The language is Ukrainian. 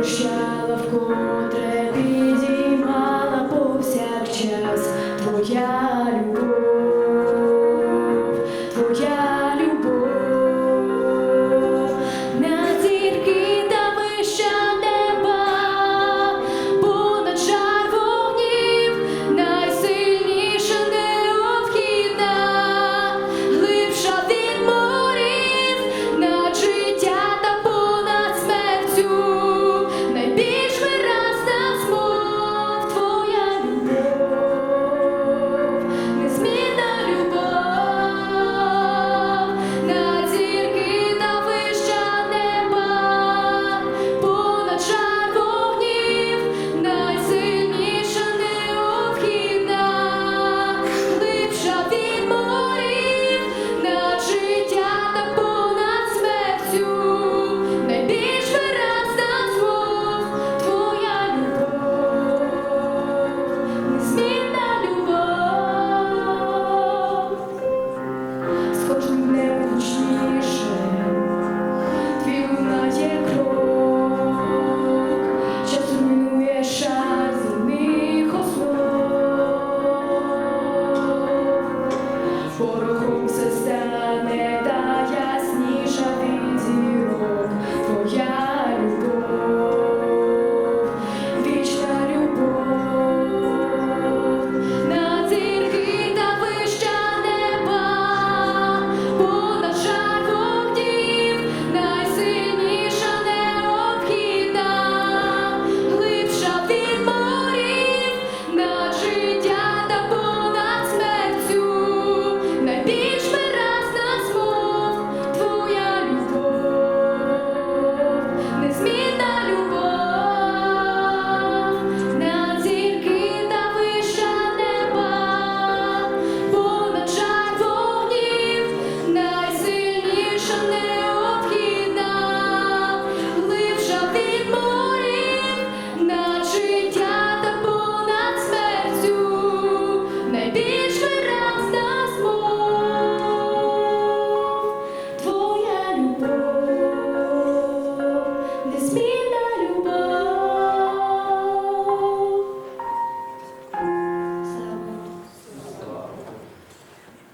прощала вкотре підіймала повсякчас. Твоя